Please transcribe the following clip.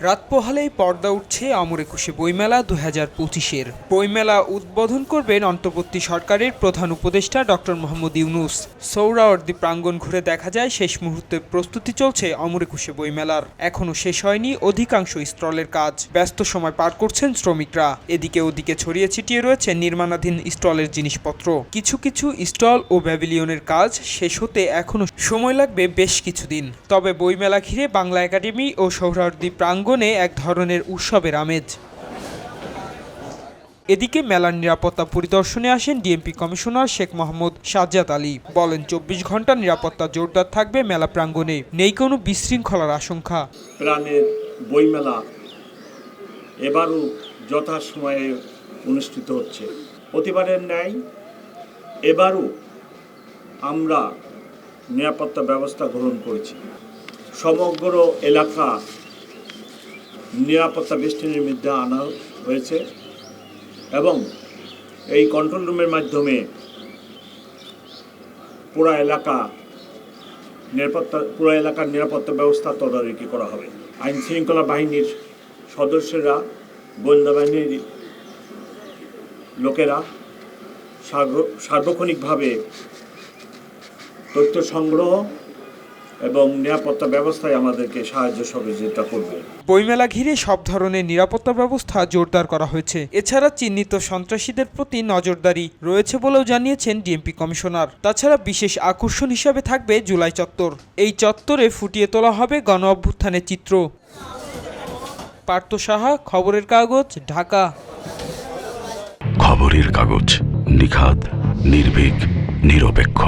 রাত পোহালেই পর্দা উঠছে অমর একুশে বইমেলা দু হাজার পঁচিশের। বইমেলা উদ্বোধন করবেন অন্তর্বর্তী সরকারের প্রধান উপদেষ্টা ডক্টর মোহাম্মদ ইউনুস। সৌরাওয়ার্দী প্রাঙ্গণ ঘুরে দেখা যায় শেষ মুহূর্তে প্রস্তুতি চলছে অমর একুশে বইমেলার। এখনও শেষ হয়নি অধিকাংশ স্টলের কাজ। ব্যস্ত সময় পার করছেন শ্রমিকরা। এদিকে ওদিকে ছড়িয়ে ছিটিয়ে রয়েছে নির্মাণাধীন স্টলের জিনিসপত্র। কিছু কিছু স্টল ও প্যাভিলিয়নের কাজ শেষ হতে এখনও সময় লাগবে বেশ কিছুদিন। তবে বইমেলা ঘিরে বাংলা একাডেমি ও সৌরার্দি প্রাঙ্গণে এক ধরনের উৎসবের আমেজ। এদিকে মেলার নিরাপত্তা পরিদর্শনে আসেন ডিএমপি কমিশনার শেখ মোহাম্মদ সাজ্জাদ আলী। বলেন, চব্বিশ ঘণ্টা নিরাপত্তা জোরদার থাকবে মেলা প্রাঙ্গণে। নেই কোনো বিশৃঙ্খলার আশঙ্কা। প্রাণের বইমেলা এবারও যথাসময়ে অনুষ্ঠিত হচ্ছে। প্রতিবারের ন্যায় এবারও আমরা নিরাপত্তা ব্যবস্থা গ্রহণ করেছি। সমগ্র এলাকা নিরাপত্তা বেষ্টনীর মধ্যে আনা হয়েছে এবং এই কন্ট্রোল রুমের মাধ্যমে পুরো এলাকা নিরাপত্তা, পুরো এলাকার নিরাপত্তা ব্যবস্থা তদারকি করা হবে। আইন শৃঙ্খলা বাহিনীর সদস্যরা, গোয়েন্দা বাহিনীর লোকেরা সার্ব- সার্বক্ষণিকভাবে তথ্য সংগ্রহ এবং নিরাপত্তা ব্যবস্থায় আমাদেরকে সাহায্য সহযোগিতা করবে। বইমেলা ঘিরে সব ধরনের নিরাপত্তা ব্যবস্থা জোরদার করা হয়েছে। এছাড়া চিহ্নিত সন্ত্রাসীদের প্রতি নজরদারি রয়েছে বলেও জানিয়েছেন ডিএমপি কমিশনার। তাছাড়া বিশেষ আকর্ষণ হিসাবে থাকবে জুলাই চত্বর। এই চত্বরে ফুটিয়ে তোলা হবে গণ অভ্যুত্থানের চিত্র। পার্থ সাহা খবরের কাগজ ঢাকা। খবরের কাগজ নিখাদ নির্ভীক নিরপেক্ষ।